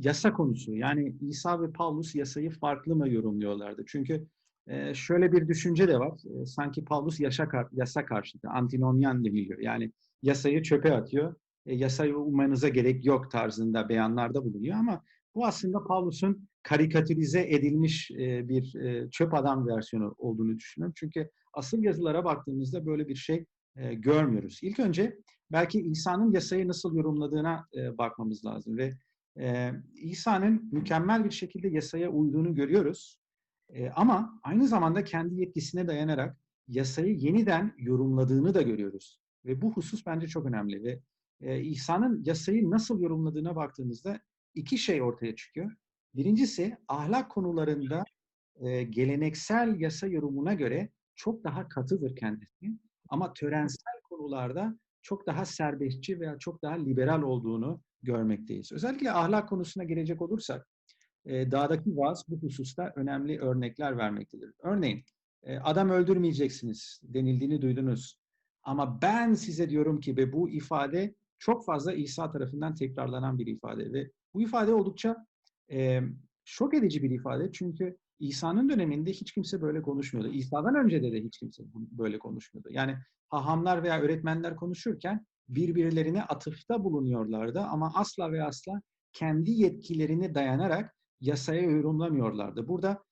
yasa konusu. Yani İsa ve Paulus yasayı farklı mı yorumluyorlardı? Çünkü e, şöyle bir düşünce de var. E, sanki Paulus yaşa, yasa karşıtı, antinomyan deniliyor. Yani yasayı çöpe atıyor. E, yasayı uymanıza gerek yok tarzında beyanlarda bulunuyor ama bu aslında Paulus'un karikatürize edilmiş bir çöp adam versiyonu olduğunu düşünüyorum. Çünkü asıl yazılara baktığımızda böyle bir şey görmüyoruz. İlk önce belki İsa'nın yasayı nasıl yorumladığına bakmamız lazım ve e, İsa'nın mükemmel bir şekilde yasaya uyduğunu görüyoruz. E, ama aynı zamanda kendi yetkisine dayanarak yasayı yeniden yorumladığını da görüyoruz. Ve bu husus bence çok önemli ve e, İsa'nın yasayı nasıl yorumladığına baktığımızda iki şey ortaya çıkıyor. Birincisi ahlak konularında e, geleneksel yasa yorumuna göre çok daha katıdır kendisi. Ama törensel konularda çok daha serbestçi veya çok daha liberal olduğunu görmekteyiz. Özellikle ahlak konusuna gelecek olursak, e, dağdaki vaaz bu hususta önemli örnekler vermektedir. Örneğin, e, adam öldürmeyeceksiniz denildiğini duydunuz. Ama ben size diyorum ki ve bu ifade çok fazla İsa tarafından tekrarlanan bir ifade ve bu ifade oldukça e, şok edici bir ifade çünkü İsa'nın döneminde hiç kimse böyle konuşmuyordu. İsa'dan önce de de hiç kimse böyle konuşmuyordu. Yani hahamlar veya öğretmenler konuşurken birbirlerine atıfta bulunuyorlardı ama asla ve asla kendi yetkilerine dayanarak yasaya yorumlamıyorlardı. Burada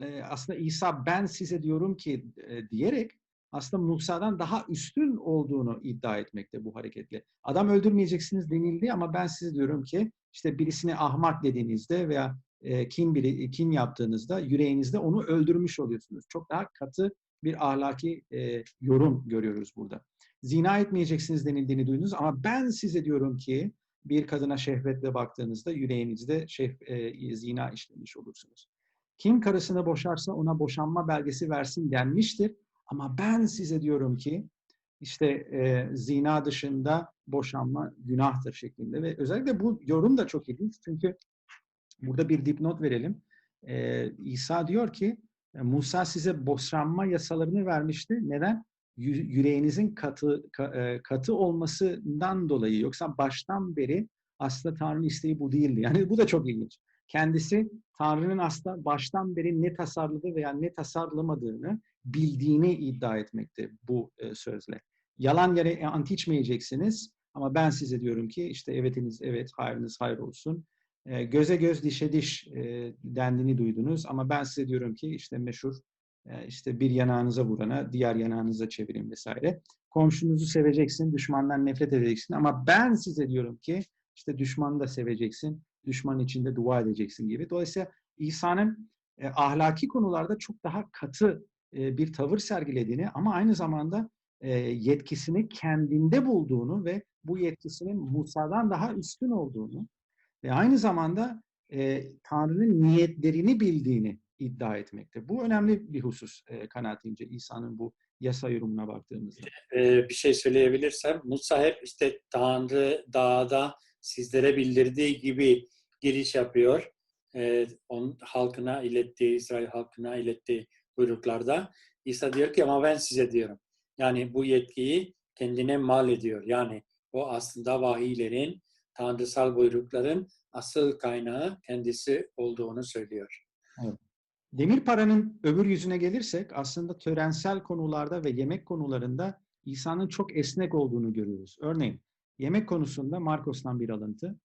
e, aslında İsa ben size diyorum ki e, diyerek aslında Musa'dan daha üstün olduğunu iddia etmekte bu hareketle. Adam öldürmeyeceksiniz denildi ama ben size diyorum ki işte birisini ahmak dediğinizde veya e, kin biri kin yaptığınızda yüreğinizde onu öldürmüş oluyorsunuz. Çok daha katı bir ahlaki e, yorum görüyoruz burada. Zina etmeyeceksiniz denildiğini duydunuz ama ben size diyorum ki bir kadına şehvetle baktığınızda yüreğinizde şeh, e, zina işlemiş olursunuz. Kim karısını boşarsa ona boşanma belgesi versin denmiştir. Ama ben size diyorum ki işte e, zina dışında boşanma günahtır şeklinde ve özellikle bu yorum da çok ilginç çünkü burada bir dipnot verelim. E, İsa diyor ki Musa size boşanma yasalarını vermişti. Neden? Yüreğinizin katı katı olmasından dolayı yoksa baştan beri aslında Tanrı'nın isteği bu değildi. Yani bu da çok ilginç. Kendisi Tanrı'nın aslında baştan beri ne tasarladığı veya ne tasarlamadığını bildiğini iddia etmekte bu sözle. Yalan yere ant içmeyeceksiniz ama ben size diyorum ki işte evetiniz evet, hayrınız hayır olsun. Göze göz, dişe diş dendiğini duydunuz ama ben size diyorum ki işte meşhur işte bir yanağınıza vurana diğer yanağınıza çevirin vesaire. Komşunuzu seveceksin, düşmandan nefret edeceksin ama ben size diyorum ki işte düşmanı da seveceksin, düşman içinde dua edeceksin gibi. Dolayısıyla İsa'nın ahlaki konularda çok daha katı bir tavır sergilediğini ama aynı zamanda yetkisini kendinde bulduğunu ve bu yetkisinin Musa'dan daha üstün olduğunu ve aynı zamanda Tanrı'nın niyetlerini bildiğini iddia etmekte. Bu önemli bir husus kanaatimce İsa'nın bu yasa yorumuna baktığımızda. bir şey söyleyebilirsem Musa hep işte Tanrı dağda sizlere bildirdiği gibi giriş yapıyor. onun halkına ilettiği, İsrail halkına ilettiği buyruklarda. İsa diyor ki ama ben size diyorum. Yani bu yetkiyi kendine mal ediyor. Yani o aslında vahiylerin, tanrısal buyrukların asıl kaynağı kendisi olduğunu söylüyor. Evet. Demir paranın öbür yüzüne gelirsek aslında törensel konularda ve yemek konularında İsa'nın çok esnek olduğunu görüyoruz. Örneğin yemek konusunda Markos'tan bir alıntı.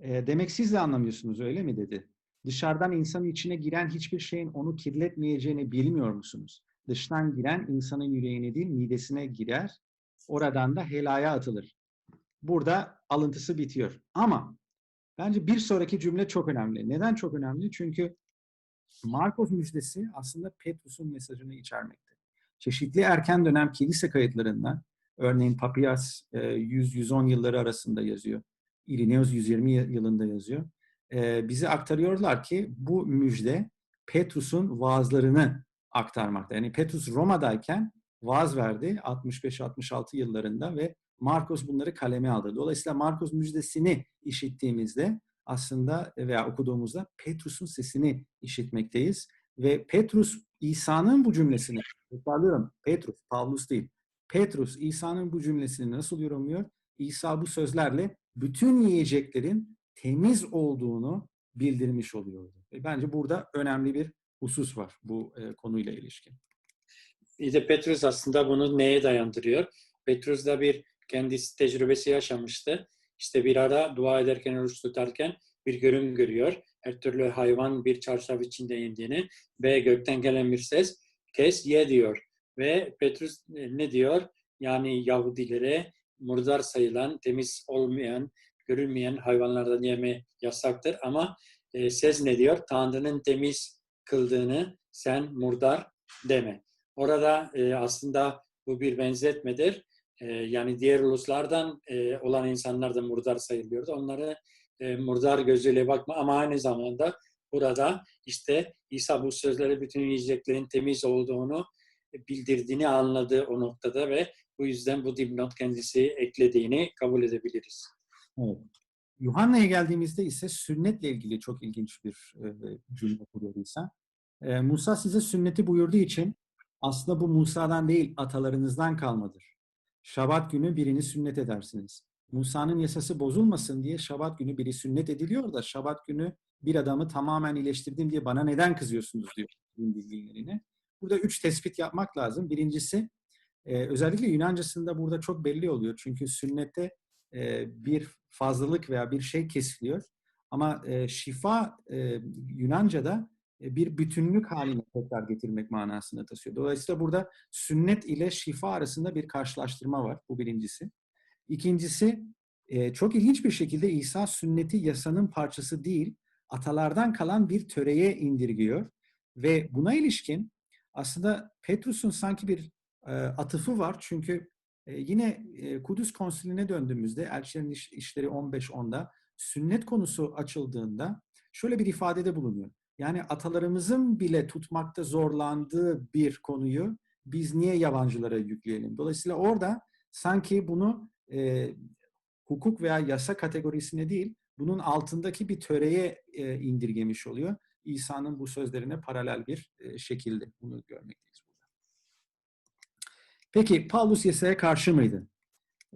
E, demek siz de anlamıyorsunuz öyle mi dedi. Dışarıdan insanın içine giren hiçbir şeyin onu kirletmeyeceğini bilmiyor musunuz? Dıştan giren insanın yüreğine değil midesine girer. Oradan da helaya atılır. Burada alıntısı bitiyor. Ama bence bir sonraki cümle çok önemli. Neden çok önemli? Çünkü Markos müjdesi aslında Petrus'un mesajını içermekte. Çeşitli erken dönem kilise kayıtlarında, örneğin Papias 100-110 yılları arasında yazıyor. Irenaeus 120 yılında yazıyor. Bize aktarıyorlar ki bu müjde Petrus'un vaazlarını aktarmakta. Yani Petrus Roma'dayken vaaz verdi 65-66 yıllarında ve Markos bunları kaleme aldı. Dolayısıyla Markos müjdesini işittiğimizde aslında veya okuduğumuzda Petrus'un sesini işitmekteyiz. Ve Petrus İsa'nın bu cümlesini, tekrarlıyorum Petrus, Pavlus değil. Petrus İsa'nın bu cümlesini nasıl yorumluyor? İsa bu sözlerle bütün yiyeceklerin temiz olduğunu bildirmiş oluyordu. E, bence burada önemli bir husus var bu e, konuyla ilişkin. Bir de Petrus aslında bunu neye dayandırıyor? Petrus da bir kendisi tecrübesi yaşamıştı. İşte bir ara dua ederken, oruç tutarken bir görüm görüyor. Her türlü hayvan bir çarşaf içinde indiğini ve gökten gelen bir ses kes ye diyor. Ve Petrus ne diyor? Yani Yahudilere murdar sayılan, temiz olmayan, görülmeyen hayvanlardan yeme yasaktır. Ama e, ses ne diyor? Tanrı'nın temiz kıldığını sen murdar deme. Orada e, aslında bu bir benzetmedir. E, yani diğer uluslardan e, olan insanlar da murdar sayılıyordu. Onlara e, murdar gözüyle bakma ama aynı zamanda burada işte İsa bu sözleri bütün yiyeceklerin temiz olduğunu bildirdiğini anladı o noktada ve bu yüzden bu dipnot kendisi eklediğini kabul edebiliriz. Evet. Yuhanna'ya geldiğimizde ise sünnetle ilgili çok ilginç bir e, cümle kuruyor İsa. Musa size sünneti buyurduğu için aslında bu Musa'dan değil atalarınızdan kalmadır. Şabat günü birini sünnet edersiniz. Musa'nın yasası bozulmasın diye Şabat günü biri sünnet ediliyor da Şabat günü bir adamı tamamen iyileştirdim diye bana neden kızıyorsunuz diyor bilgilerini. Burada üç tespit yapmak lazım. Birincisi e, özellikle Yunancasında burada çok belli oluyor. Çünkü sünnette e, bir fazlalık veya bir şey kesiliyor. Ama e, şifa e, Yunanca'da bir bütünlük haline tekrar getirmek manasında taşıyor. Dolayısıyla burada sünnet ile şifa arasında bir karşılaştırma var. Bu birincisi. İkincisi e, çok ilginç bir şekilde İsa sünneti yasanın parçası değil, atalardan kalan bir töreye indirgiyor. Ve buna ilişkin aslında Petrus'un sanki bir e, atıfı var. Çünkü e, yine e, Kudüs Konsili'ne döndüğümüzde Elçilerin İş, İşleri 15-10'da sünnet konusu açıldığında şöyle bir ifadede bulunuyor. Yani atalarımızın bile tutmakta zorlandığı bir konuyu biz niye yabancılara yükleyelim? Dolayısıyla orada sanki bunu e, hukuk veya yasa kategorisine değil, bunun altındaki bir töreye e, indirgemiş oluyor. İsa'nın bu sözlerine paralel bir e, şekilde bunu görmekteyiz burada. Peki Paulus yasaya karşı mıydı?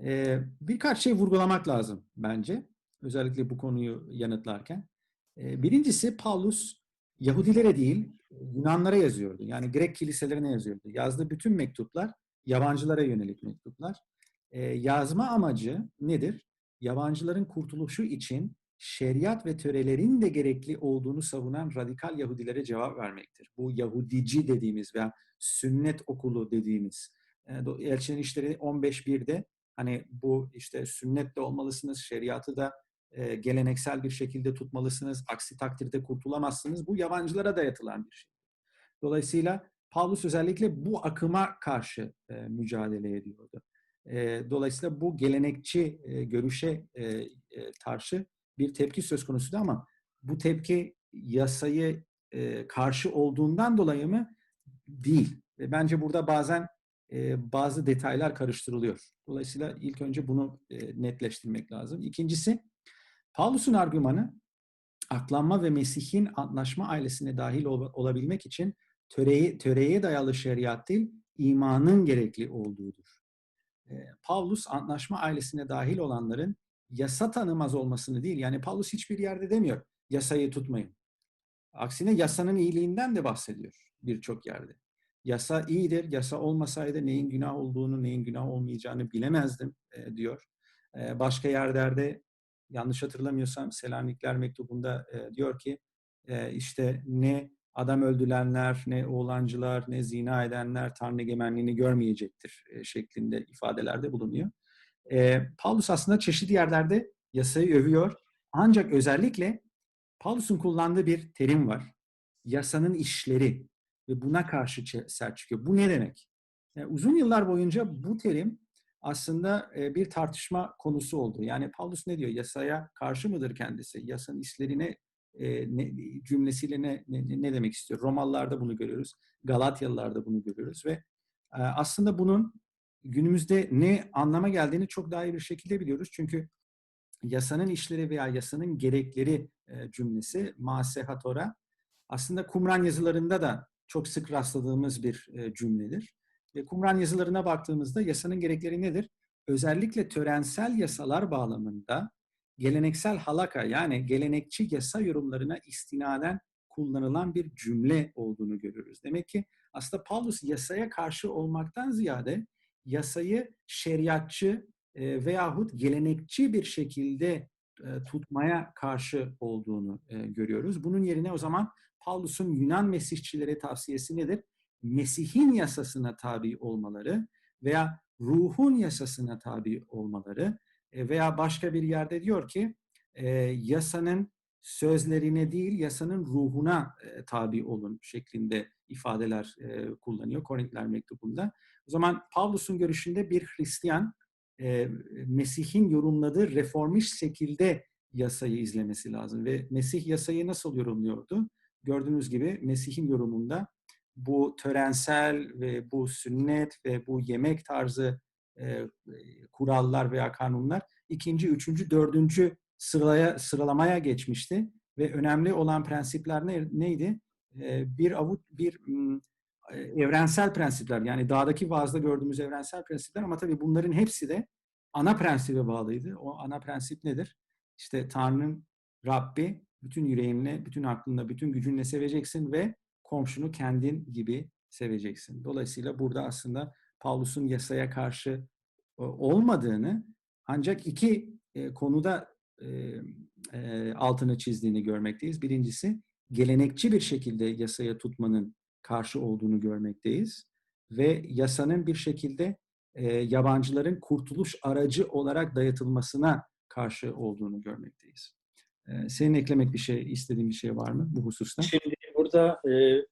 E, birkaç şey vurgulamak lazım bence. Özellikle bu konuyu yanıtlarken. E, birincisi Paulus Yahudilere değil Yunanlara yazıyordu. Yani Grek kiliselerine yazıyordu. Yazdığı bütün mektuplar yabancılara yönelik mektuplar. E, yazma amacı nedir? Yabancıların kurtuluşu için şeriat ve törelerin de gerekli olduğunu savunan radikal Yahudilere cevap vermektir. Bu Yahudici dediğimiz veya sünnet okulu dediğimiz Elçinin İşleri 15.1'de hani bu işte sünnet de olmalısınız, şeriatı da e, geleneksel bir şekilde tutmalısınız, aksi takdirde kurtulamazsınız. Bu yabancılara dayatılan bir şey. Dolayısıyla Paulus özellikle bu akıma karşı e, mücadele ediyordu. E, dolayısıyla bu gelenekçi e, görüşe e, e, karşı bir tepki söz konusuydu ama bu tepki yasayı e, karşı olduğundan dolayı mı? Değil. E, bence burada bazen e, bazı detaylar karıştırılıyor. Dolayısıyla ilk önce bunu e, netleştirmek lazım. İkincisi, Paulus'un argümanı aklanma ve Mesih'in antlaşma ailesine dahil ol, olabilmek için töreye, töreye dayalı şeriat değil, imanın gerekli olduğudur. E, Paulus antlaşma ailesine dahil olanların yasa tanımaz olmasını değil, yani Paulus hiçbir yerde demiyor yasayı tutmayın. Aksine yasanın iyiliğinden de bahsediyor birçok yerde. Yasa iyidir, yasa olmasaydı neyin günah olduğunu, neyin günah olmayacağını bilemezdim e, diyor. E, başka yerlerde yanlış hatırlamıyorsam Selanikler mektubunda e, diyor ki e, işte ne adam öldürenler, ne oğlancılar, ne zina edenler Tanrı egemenliğini görmeyecektir e, şeklinde ifadelerde bulunuyor. E, Paulus aslında çeşitli yerlerde yasayı övüyor. Ancak özellikle Paulus'un kullandığı bir terim var. Yasanın işleri ve buna karşı sert çıkıyor. Bu ne demek? Yani uzun yıllar boyunca bu terim aslında bir tartışma konusu oldu. Yani Paulus ne diyor? Yasaya karşı mıdır kendisi? Yasanın işlerine ne, cümlesiyle ne, ne, ne demek istiyor? Romalılarda bunu görüyoruz. Galatyalılarda bunu görüyoruz ve aslında bunun günümüzde ne anlama geldiğini çok daha iyi bir şekilde biliyoruz. Çünkü yasanın işleri veya yasanın gerekleri cümlesi masehatora aslında Kumran yazılarında da çok sık rastladığımız bir cümledir. Kumran yazılarına baktığımızda yasanın gerekleri nedir? Özellikle törensel yasalar bağlamında geleneksel halaka yani gelenekçi yasa yorumlarına istinaden kullanılan bir cümle olduğunu görürüz. Demek ki aslında Paulus yasaya karşı olmaktan ziyade yasayı şeriatçı e, veyahut gelenekçi bir şekilde e, tutmaya karşı olduğunu e, görüyoruz. Bunun yerine o zaman Paulus'un Yunan Mesihçilere tavsiyesi nedir? Mesih'in yasasına tabi olmaları veya ruhun yasasına tabi olmaları e, veya başka bir yerde diyor ki e, yasanın sözlerine değil yasanın ruhuna e, tabi olun şeklinde ifadeler kullanıyor Korintiler mektubunda. O zaman Pavlus'un görüşünde bir Hristiyan Mesih'in yorumladığı reformist şekilde yasayı izlemesi lazım ve Mesih yasayı nasıl yorumluyordu? Gördüğünüz gibi Mesih'in yorumunda bu törensel ve bu sünnet ve bu yemek tarzı e, kurallar veya kanunlar ikinci, üçüncü, dördüncü sıraya, sıralamaya geçmişti ve önemli olan prensipler ne, neydi? E, bir avut, bir m, evrensel prensipler yani dağdaki vaazda gördüğümüz evrensel prensipler ama tabii bunların hepsi de ana prensibe bağlıydı. O ana prensip nedir? İşte Tanrı'nın Rabbi bütün yüreğinle, bütün aklınla, bütün gücünle seveceksin ve komşunu kendin gibi seveceksin. Dolayısıyla burada aslında Paulus'un yasaya karşı olmadığını ancak iki konuda altını çizdiğini görmekteyiz. Birincisi gelenekçi bir şekilde yasaya tutmanın karşı olduğunu görmekteyiz ve yasanın bir şekilde yabancıların kurtuluş aracı olarak dayatılmasına karşı olduğunu görmekteyiz. Senin eklemek bir şey, istediğin bir şey var mı bu hususta? Şimdi burada e,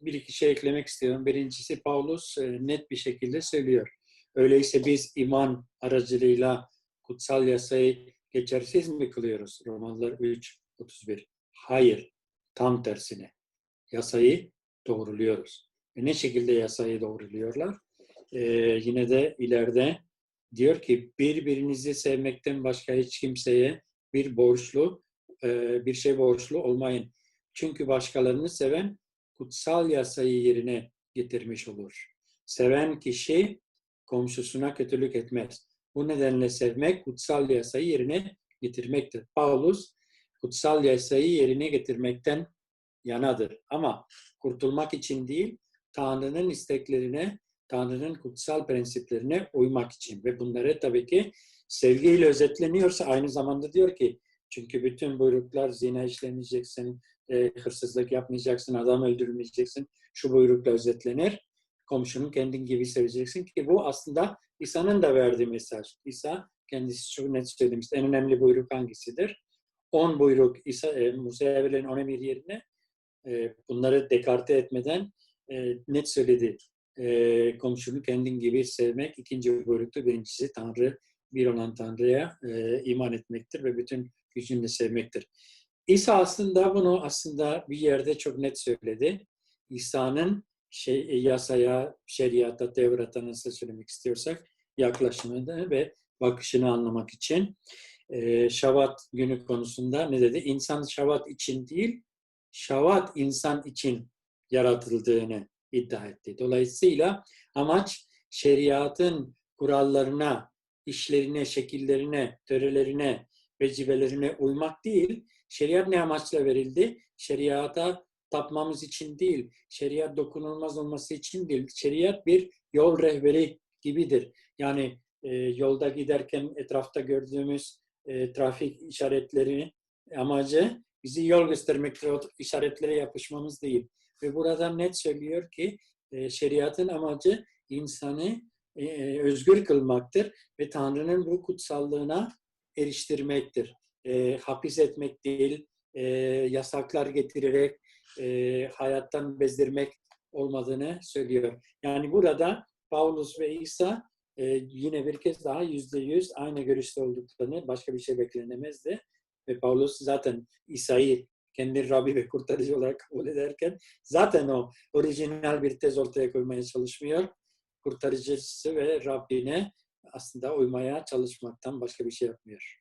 bir iki şey eklemek istiyorum. Birincisi Paulus e, net bir şekilde söylüyor. Öyleyse biz iman aracılığıyla kutsal yasayı geçersiz mi kılıyoruz? Romanlar 3, 31. Hayır, tam tersine. Yasayı doğruluyoruz. E ne şekilde yasayı doğruluyorlar? Ee, yine de ileride diyor ki birbirinizi sevmekten başka hiç kimseye bir borçlu, e, bir şey borçlu olmayın. Çünkü başkalarını seven kutsal yasayı yerine getirmiş olur. Seven kişi komşusuna kötülük etmez. Bu nedenle sevmek kutsal yasayı yerine getirmektir. Paulus kutsal yasayı yerine getirmekten yanadır. Ama kurtulmak için değil, Tanrı'nın isteklerine, Tanrı'nın kutsal prensiplerine uymak için. Ve bunları tabii ki sevgiyle özetleniyorsa aynı zamanda diyor ki çünkü bütün buyruklar zina işlemeyeceksin, e, hırsızlık yapmayacaksın, adam öldürmeyeceksin. Şu buyrukla özetlenir. Komşunu kendin gibi seveceksin ki bu aslında İsa'nın da verdiği mesaj. İsa kendisi çok net söylemişti. En önemli buyruk hangisidir? 10 buyruk İsa, e, Musa'ya verilen 10 emir yerine e, bunları dekarte etmeden e, net söyledi. E, komşunu kendin gibi sevmek ikinci buyruktu. Birincisi Tanrı, bir olan Tanrı'ya e, iman etmektir ve bütün gücünle sevmektir. İsa aslında bunu aslında bir yerde çok net söyledi. İsa'nın şey, yasaya, şeriata, Tevrat'a nasıl söylemek istiyorsak yaklaşımını ve bakışını anlamak için e, Şavat günü konusunda ne dedi? İnsan Şavat için değil, Şavat insan için yaratıldığını iddia etti. Dolayısıyla amaç şeriatın kurallarına, işlerine, şekillerine, törelerine, vecibelerine uymak değil, şeriat ne amaçla verildi? Şeriata tapmamız için değil, şeriat dokunulmaz olması için değil. Şeriat bir yol rehberi gibidir. Yani e, yolda giderken etrafta gördüğümüz e, trafik işaretleri amacı bizi yol göstermektir. O işaretlere yapışmamız değil. Ve burada net söylüyor ki e, şeriatın amacı insanı e, özgür kılmaktır ve Tanrı'nın bu kutsallığına eriştirmektir. E, hapis etmek değil, e, yasaklar getirerek e, hayattan bezdirmek olmadığını söylüyor. Yani burada Paulus ve İsa e, yine bir kez daha yüzde yüz aynı görüşte olduklarını başka bir şey beklenemezdi. Ve Paulus zaten İsa'yı kendi Rabbi ve kurtarıcı olarak kabul ederken zaten o orijinal bir tez ortaya koymaya çalışmıyor. Kurtarıcısı ve Rabbine aslında uymaya çalışmaktan başka bir şey yapmıyor.